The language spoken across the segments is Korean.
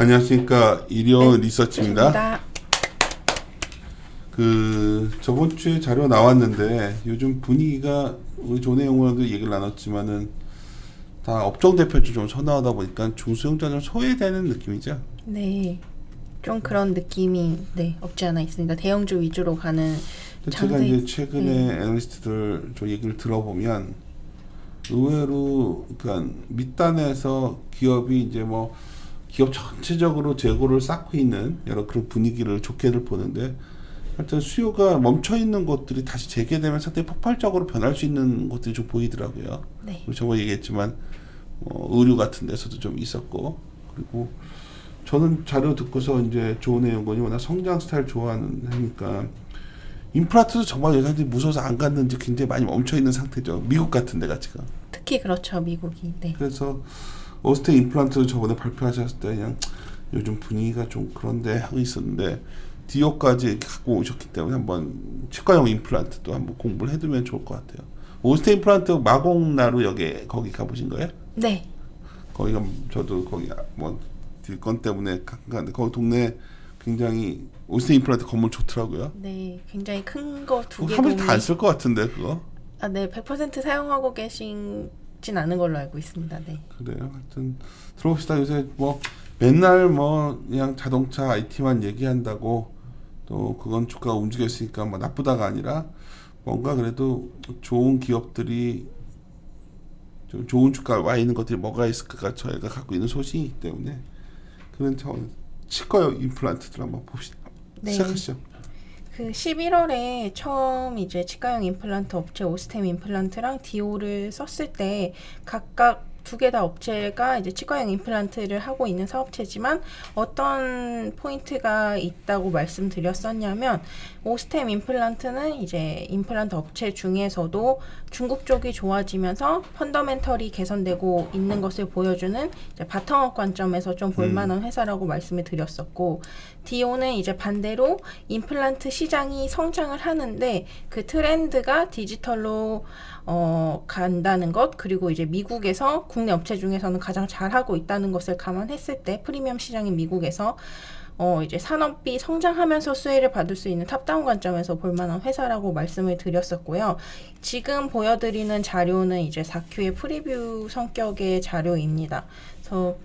안녕하십니까 일위원 리서치입니다. 나그 저번 주에 자료 나왔는데 요즘 분위기가 우리 조내 용어도 얘기를 나눴지만은 다 업종 대표주 좀 선호하다 보니까 중소형자 좀 소외되는 느낌이죠. 네. 좀 그런 느낌이 네 없지 않아 있습니다. 대형주 위주로 가는 제가 이제 최근에 애널리스트들 좀 얘기를 들어보면 의외로 그러니까 밑단에서 기업이 이제 뭐 기업 전체적으로 재고를 쌓고 있는 여러 그런 분위기를 좋게들 보는데 하여튼 수요가 멈춰 있는 곳들이 다시 재개되면 상당히 폭발적으로 변할 수 있는 곳들이 좀 보이더라고요. 네. 그리고 저번에 얘기했지만 어, 의류 같은 데서도 좀 있었고 그리고 저는 자료 듣고서 이제 조은혜 연구원이 워낙 성장 스타일 좋아하는 하니까 임플란트도 정말 여자들이 무서워서 안 갔는지 굉장히 많이 멈춰 있는 상태죠. 미국 같은 데가 지금. 특히 그렇죠 미국이 네. 그래서 오스테 임플란트 저번에 발표하셨을 때 그냥 요즘 분위기가 좀 그런데 하고 있었는데 디오까지 갖고 오셨기 때문에 한번 치과용 임플란트도 한번 공부를 해두면 좋을 것 같아요. 오스테 임플란트 마곡나루 역에 거기 가보신 거예요? 네. 거기가 저도 거기 뭐 딜건 때문에 가끔 가는데 거기 동네 굉장히 오스테 임플란트 건물 좋더라고요. 네. 굉장히 큰 거 두 개. 한 번씩 다안 쓸 것 같은데 그거. 아, 네. 100% 사용하고 계신 진 않은 걸로 알고 있습니다. 네. 그래요. 하여튼 들어봅시다. 요새 뭐 맨날 뭐 그냥 자동차 IT만 얘기한다고 또 그건 주가가 움직였으니까 뭐 나쁘다가 아니라 뭔가 그래도 좋은 기업들이 좀 좋은 주가 와 있는 것들이 뭐가 있을까 저희가 갖고 있는 소식이기 때문에 그런 차원 치과용 임플란트들 한번 봅시다. 네. 시작하시죠. 그 11월에 처음 이제 치과용 임플란트 업체 오스템 임플란트랑 디오를 썼을 때 각각 두개다 업체가 이제 치과용 임플란트를 하고 있는 사업체지만 어떤 포인트가 있다고 말씀드렸었냐면 오스템 임플란트는 이제 임플란트 업체 중에서도 중국 쪽이 좋아지면서 펀더멘털이 개선되고 있는 것을 보여주는 이제 바텀업 관점에서 좀 볼만한 회사라고 말씀을 드렸었고 디오는 이제 반대로 임플란트 시장이 성장을 하는데 그 트렌드가 디지털로 어, 간다는 것 그리고 이제 미국에서 국내 업체 중에서는 가장 잘하고 있다는 것을 감안했을 때 프리미엄 시장인 미국에서 어, 이제 산업이 성장하면서 수혜를 받을 수 있는 탑다운 관점에서 볼만한 회사라고 말씀을 드렸었고요. 지금 보여드리는 자료는 이제 4Q의 프리뷰 성격의 자료입니다. 그래서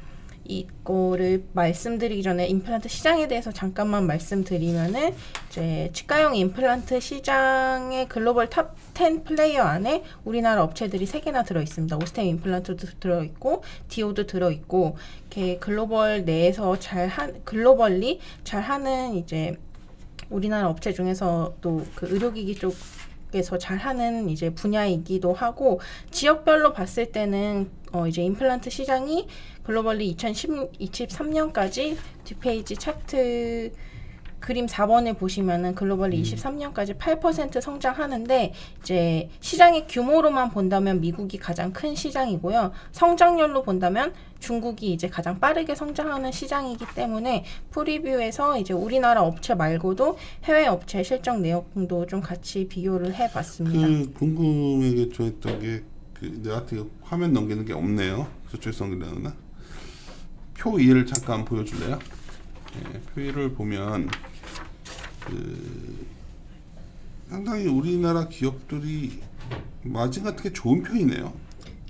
이거를 말씀드리기 전에 임플란트 시장에 대해서 잠깐만 말씀드리면은 이제 치과용 임플란트 시장의 글로벌 탑 10 플레이어 안에 우리나라 업체들이 세 개나 들어 있습니다. 오스템 임플란트도 들어 있고 디오도 들어 있고 이렇게 글로벌 내에서 잘 한 글로벌리 잘 하는 이제 우리나라 업체 중에서도 그 의료기기 쪽 에서 잘하는 이제 분야이기도 하고 지역별로 봤을 때는 어 이제 임플란트 시장이 글로벌리 2023년까지 뒷페이지 차트 그림 4번을 보시면은 글로벌리 23년까지 8% 성장하는데 이제 시장의 규모로만 본다면 미국이 가장 큰 시장이고요. 성장률로 본다면 중국이 이제 가장 빠르게 성장하는 시장이기 때문에 프리뷰에서 이제 우리나라 업체 말고도 해외 업체 실적 내용도 좀 같이 비교를 해 봤습니다. 그 궁금하게 좀 했던 게 그 내한테 화면 넘기는 게 없네요. 저쪽에서 넘기려나? 표 2를 잠깐 보여줄래요? 네, 표 1을 보면 그 상당히 우리나라 기업들이 마진 같은 게 좋은 편이네요.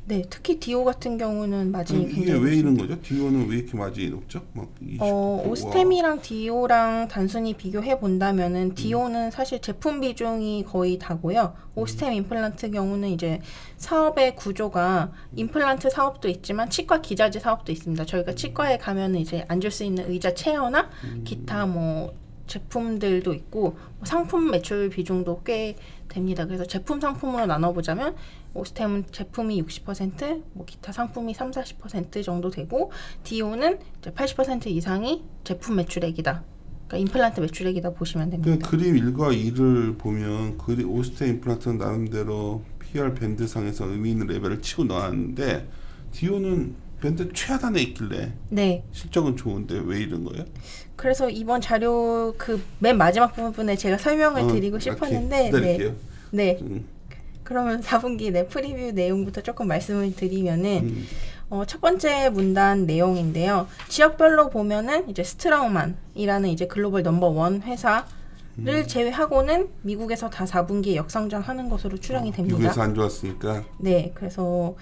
네, 특히 디오 같은 경우는 마진이 이게 굉장히 왜 이런 높습니다. 거죠? 디오는 왜 이렇게 마진이 높죠? 막 20, 어, 와. 오스템이랑 디오랑 단순히 비교해 음. 본다면은 디오는 사실 제품 비중이 거의 다고요. 오스템 임플란트 경우는 이제 사업의 구조가 임플란트 사업도 있지만 치과 기자재 사업도 있습니다. 저희가 치과에 가면은 이제 앉을 수 있는 의자 체어나 음. 기타 뭐 제품들도 있고 뭐 상품 매출 비중도 꽤 됩니다. 그래서 제품 상품으로 나눠보자면 오스템은 제품이 60%, 뭐 기타 상품이 3, 40% 정도 되고 디오는 이제 80% 이상이 제품 매출액이다. 그러니까 임플란트 매출액이다 보시면 그 됩니다. 그림 1과 2를 보면 그 오스테 임플란트는 나름대로 PR 밴드상에서 의미 있는 레벨을 치고 나왔는데 디오는 밴드 최하단에 있길래 네. 실적은 좋은데 왜 이런 거예요? 그래서 이번 자료 그 맨 마지막 부분에 제가 설명을 어, 드리고 오케이. 싶었는데 네. 기다릴게요. 네. 음, 그러면 4분기 내 프리뷰 내용부터 조금 말씀을 드리면은 음, 어, 첫 번째 문단 내용인데요. 지역별로 보면은 이제 스트라우만이라는 이제 글로벌 넘버 원 회사를 음. 제외하고는 미국에서 다 4분기에 역성장하는 것으로 추정이 됩니다. 미국에서 안 좋았으니까 네, 그래서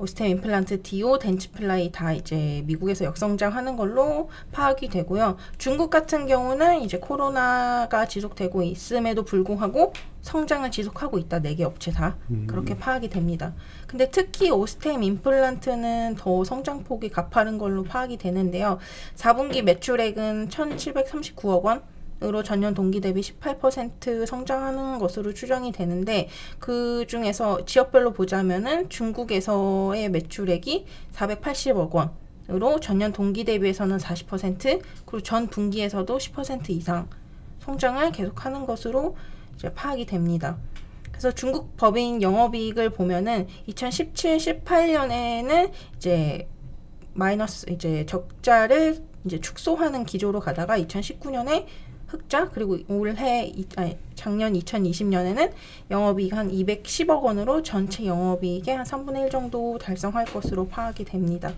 오스템 임플란트, 디오, 덴치플라이 다 이제 미국에서 역성장하는 걸로 파악이 되고요. 중국 같은 경우는 이제 코로나가 지속되고 있음에도 불구하고 성장을 지속하고 있다. 네 개 업체 다 그렇게 파악이 됩니다. 근데 특히 오스템 임플란트는 더 성장폭이 가파른 걸로 파악이 되는데요. 4분기 매출액은 1,739억 원. 으로 전년 동기 대비 18% 성장하는 것으로 추정이 되는데 그 중에서 지역별로 보자면은 중국에서의 매출액이 480억 원 으로 전년 동기 대비해서는 40% 그리고 전 분기에서도 10% 이상 성장을 계속하는 것으로 파악이 됩니다. 그래서 중국 법인 영업이익을 보면은 2017, 18년에는 이제 마이너스 이제 적자를 이제 축소하는 기조로 가다가 2019년에 흑자 그리고 올해 이- 아니, 작년 2020년에는 영업이익 한 210억 원으로 전체 영업이익의 한 3분의 1 정도 달성할 것으로 파악이 됩니다.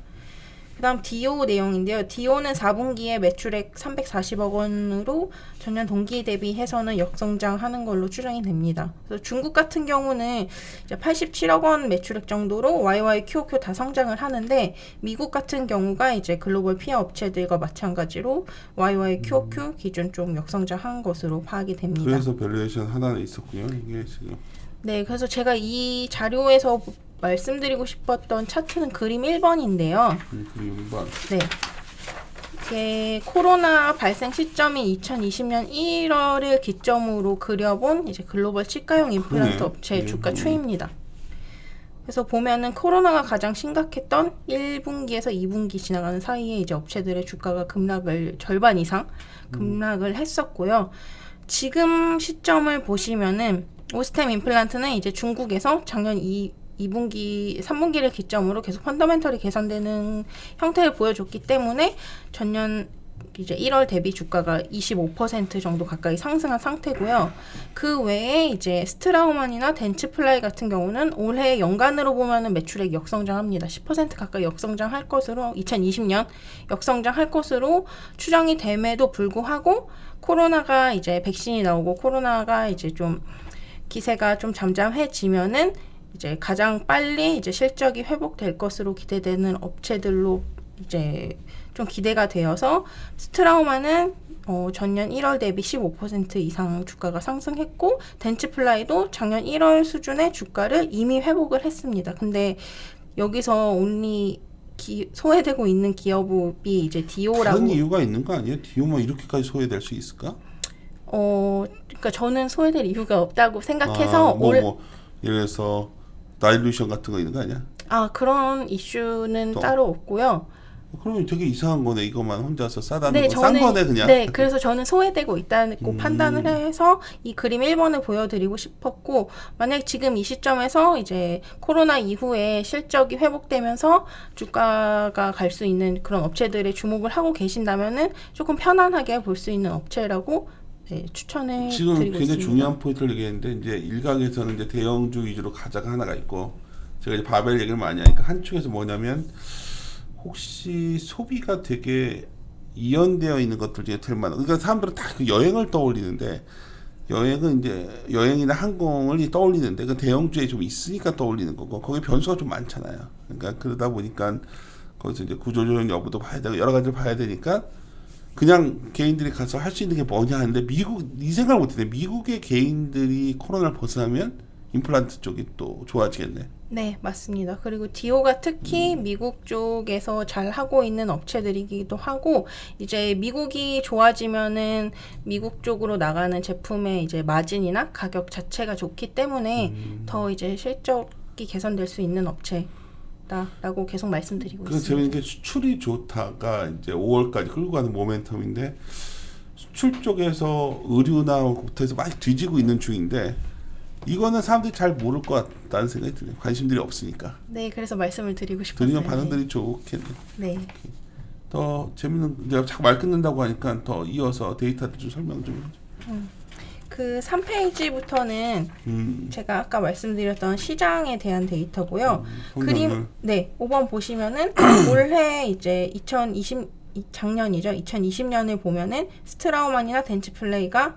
그다음 디오 내용인데요. 디오는 4분기에 매출액 340억 원으로 전년 동기 대비해서는 역성장하는 걸로 추정이 됩니다. 그래서 중국 같은 경우는 이제 87억 원 매출액 정도로 YY QOQ 다 성장을 하는데 미국 같은 경우가 이제 글로벌 피해 업체들과 마찬가지로 YY QOQ 기준 좀 역성장한 것으로 파악이 됩니다. 그래서 밸류에이션 하나는 있었군요. 이게 지금 네, 그래서 제가 이 자료에서 말씀드리고 싶었던 차트는 그림 1번인데요. 음, 그 6번 네. 이게 코로나 발생 시점인 2020년 1월을 기점으로 그려본 이제 글로벌 치과용 임플란트 그러네요. 업체 의 주가 음. 추이입니다. 그래서 보면은 코로나가 가장 심각했던 1분기에서 2분기 지나가는 사이에 이제 업체들의 주가가 급락을 절반 이상 급락을 했었고요. 지금 시점을 보시면은 오스템 임플란트는 이제 중국에서 작년 2, 2분기, 3분기를 기점으로 계속 펀더멘털이 개선되는 형태를 보여줬기 때문에 전년 이제 1월 대비 주가가 25% 정도 가까이 상승한 상태고요. 그 외에 이제 스트라우만이나 덴츠플라이 같은 경우는 올해 연간으로 보면은 매출액 역성장합니다. 10% 가까이 역성장할 것으로 2020년 역성장할 것으로 추정이 됨에도 불구하고 코로나가 이제 백신이 나오고 코로나가 이제 좀 기세가 좀 잠잠해지면은 이제 가장 빨리 이제 실적이 회복될 것으로 기대되는 업체들로 이제 좀 기대가 되어서 스트라우마는 어, 전년 1월 대비 15% 이상 주가가 상승했고 덴츠플라이도 작년 1월 수준의 주가를 이미 회복을 했습니다. 근데 여기서 온리 기, 소외되고 있는 기업이 이제 디오라고 다른 이유가 있는 거 아니에요? 디오만 이렇게까지 소외될 수 있을까? 어 그러니까 저는 소외될 이유가 없다고 생각해서 아, 뭐, 올뭐 예를 들어서 나일루션 같은 거 있는 거 아니야? 아 그런 이슈는 또? 따로 없고요. 그러면 되게 이상한 거네. 이것만 혼자서 싸다는 네, 거. 싼 거네 그냥. 네, 그래서 저는 소외되고 있다고 음. 판단을 해서 이 그림 1번을 보여드리고 싶었고, 만약 지금 이 시점에서 이제 코로나 이후에 실적이 회복되면서 주가가 갈 수 있는 그런 업체들의 주목을 하고 계신다면은 조금 편안하게 볼 수 있는 업체라고 네, 추천해 지금 드리고 굉장히 있습니다. 중요한 포인트를 얘기했는데 이제 일각에서는 이제 대형주 위주로 가자가 하나가 있고 제가 이제 바벨 얘기를 많이 하니까 한쪽에서 뭐냐면 혹시 소비가 되게 이연되어 있는 것들 중에 될 만한 그러니까 사람들은 다 그 여행을 떠올리는데 여행은 이제 여행이나 항공을 떠올리는데 그 대형주에 좀 있으니까 떠올리는 거고 거기 변수가 좀 많잖아요. 그러니까 그러다 보니까 거기서 이제 구조조정 여부도 봐야 되고 여러 가지를 봐야 되니까 그냥 개인들이 가서 할 수 있는 게 뭐냐 하는데 미국 이 생각을 못했네. 미국의 개인들이 코로나를 벗어나면 임플란트 쪽이 또 좋아지겠네. 네, 맞습니다. 그리고 디오가 특히 미국 쪽에서 잘 하고 있는 업체들이기도 하고 이제 미국이 좋아지면은 미국 쪽으로 나가는 제품의 이제 마진이나 가격 자체가 좋기 때문에 더 이제 실적이 개선될 수 있는 업체 다라고 계속 말씀드리고 그 있습니다. 재밌는 게 수출이 좋다가 이제 5월까지 끌고 가는 모멘텀인데 수출 쪽에서 의류나 부터해서 많이 뒤지고 있는 중인데 이거는 사람들이 잘 모를 것 같다는 생각이 드네요. 관심들이 없으니까. 네, 그래서 말씀을 드리고 싶었어요. 들으면 반응들이 좋겠네. 네. 더 재밌는 내가 자꾸 말 끊는다고 하니까 더 이어서 데이터도 좀 설명 좀 해줘. 그 3페이지부터는 음, 제가 아까 말씀드렸던 시장에 대한 데이터고요. 성장률. 그림 네 5번 보시면은 올해 이제 2020 이- 작년이죠 2020년을 보면은 스트라우만이나 덴츠 플레이가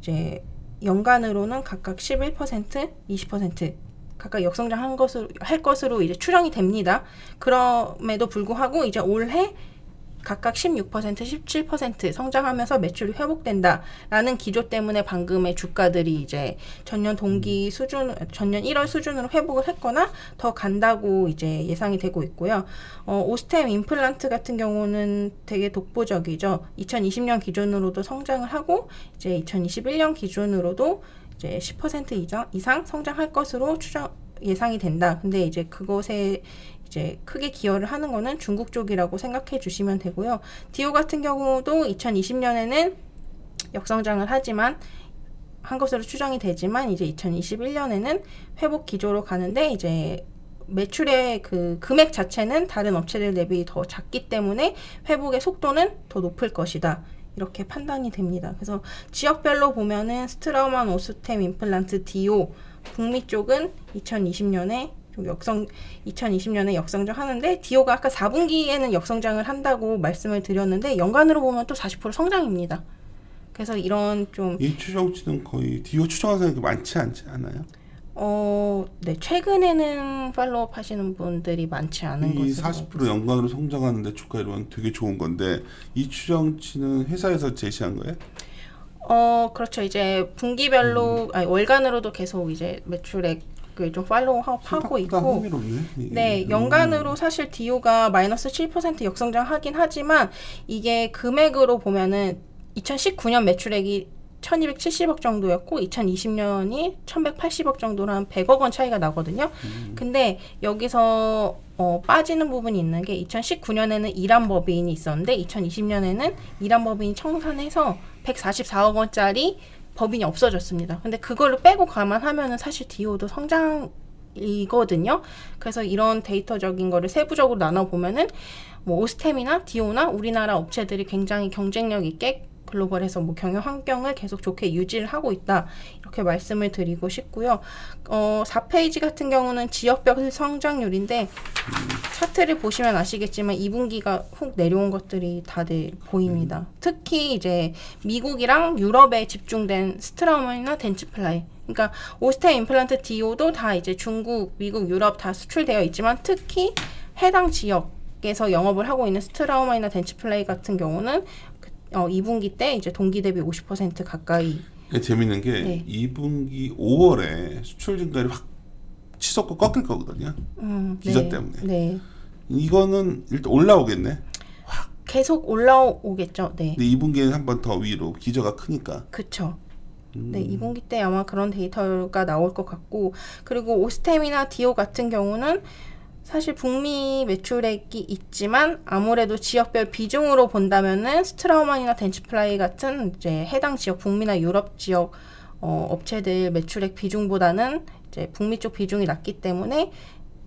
이제 연간으로는 각각 11% 20% 각각 역성장한 것으로 할 것으로 이제 추정이 됩니다. 그럼에도 불구하고 이제 올해 각각 16%, 17% 성장하면서 매출이 회복된다라는 기조 때문에 방금의 주가들이 이제 전년 동기 수준, 전년 1월 수준으로 회복을 했거나 더 간다고 이제 예상이 되고 있고요. 어, 오스템 임플란트 같은 경우는 되게 독보적이죠. 2020년 기준으로도 성장을 하고 이제 2021년 기준으로도 이제 10% 이상, 이상 성장할 것으로 추정 예상이 된다. 근데 이제 그것에 이제 크게 기여를 하는 거는 중국 쪽이라고 생각해 주시면 되고요. 디오 같은 경우도 2020년에는 역성장을 하지만 한 것으로 추정이 되지만 이제 2021년에는 회복 기조로 가는데 이제 매출의 그 금액 자체는 다른 업체들 대비 더 작기 때문에 회복의 속도는 더 높을 것이다. 이렇게 판단이 됩니다. 그래서 지역별로 보면은 스트라우만 오스템 임플란트 디오 북미 쪽은 2020년에 좀 역성 2020년에 역성장 하는데 디오가 아까 4분기에는 역성장을 한다고 말씀을 드렸는데 연간으로 보면 또 40% 성장입니다. 그래서 이런 좀 이 추정치는 거의 디오 추정하는 사람이 그렇게 많지 않지 않아요? 어, 네, 최근에는 팔로업 하시는 분들이 많지 않은 이 것으로 40% 연간으로 성장하는데 주가 이러면 되게 좋은 건데 이 추정치는 회사에서 제시한 거예요? 어, 그렇죠. 이제 분기별로 음. 아니 월간으로도 계속 이제 매출액 을좀 팔로우 하고 생각보다 있고 흥미롭네. 네, 음. 연간으로 사실 디오가 마이너스 7% 역성장 하긴 하지만 이게 금액으로 보면은 2019년 매출액이 1270억 정도였고 2020년이 1180억 정도로 한 100억 원 차이가 나거든요. 근데 여기서 어, 빠지는 부분이 있는 게 2019년에는 이란 법인이 있었는데 2020년에는 이란 법인이 청산해서 144억 원짜리 법인이 없어졌습니다. 근데 그걸로 빼고 감안하면은 사실 디오도 성장이거든요. 그래서 이런 데이터적인 거를 세부적으로 나눠 보면은 뭐 오스템이나 디오나 우리나라 업체들이 굉장히 경쟁력 있게 글로벌에서 뭐 경영 환경을 계속 좋게 유지를 하고 있다 이렇게 말씀을 드리고 싶고요. 어, 4페이지 같은 경우는 지역별 성장률인데 차트를 보시면 아시겠지만 2분기가 훅 내려온 것들이 다들 보입니다. 특히 이제 미국이랑 유럽에 집중된 스트라우먼이나 덴츠플라이 그러니까 오스테 임플란트 디오도 다 이제 중국, 미국, 유럽 다 수출되어 있지만 특히 해당 지역에서 영업을 하고 있는 스트라우마이나 덴츠플라이 같은 경우는 그, 어, 2분기 때 이제 동기 대비 50% 가까이 재밌는 게 네. 2분기 5월에 수출 증가율이 확 치솟고 꺾일 거거든요. 음, 기저 네, 때문에. 네. 이거는 일단 올라오겠네. 계속 올라오겠죠. 네. 근데 2분기에는 한 번 더 위로 기저가 크니까. 그쵸. 음. 네, 2분기 때 아마 그런 데이터가 나올 것 같고, 그리고 오스템이나 디오 같은 경우는 사실 북미 매출액이 있지만 아무래도 지역별 비중으로 본다면은 스트라우만이나 덴츠플라이 같은 이제 해당 지역 북미나 유럽 지역 어, 업체들 매출액 비중보다는 이제 북미 쪽 비중이 낮기 때문에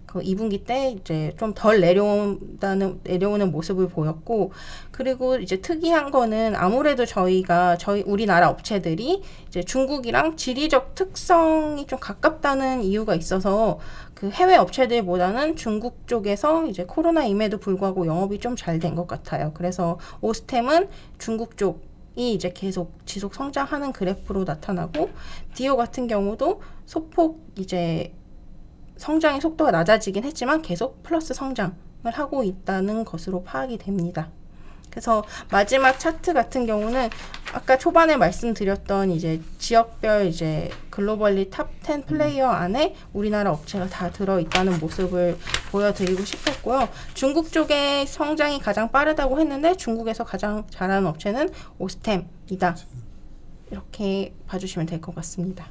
그 2분기 때 이제 좀 덜 내려온다는 내려오는 모습을 보였고 그리고 이제 특이한 거는 아무래도 저희가 저희 우리나라 업체들이 이제 중국이랑 지리적 특성이 좀 가깝다는 이유가 있어서 그 해외 업체들보다는 중국 쪽에서 이제 코로나임에도 불구하고 영업이 좀 잘 된 것 같아요. 그래서 오스템은 중국 쪽 이 이제 계속 지속 성장하는 그래프로 나타나고 디오 같은 경우도 소폭 이제 성장의 속도가 낮아지긴 했지만 계속 플러스 성장을 하고 있다는 것으로 파악이 됩니다. 그래서 마지막 차트 같은 경우는 아까 초반에 말씀드렸던 이제 지역별 이제 글로벌리 탑 10 플레이어 안에 우리나라 업체가 다 들어 있다는 모습을 보여드리고 싶었고요. 중국 쪽의 성장이 가장 빠르다고 했는데 중국에서 가장 잘하는 업체는 오스템이다. 이렇게 봐주시면 될 것 같습니다.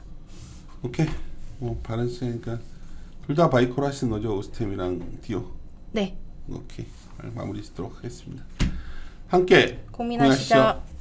오케이. 뭐 바란스니까 둘 다 바이코로 하시는 거죠 오스템이랑 디오. 네, 오케이. 마무리 짓도록 하겠습니다. 함께 고민하시죠. 고민하시죠.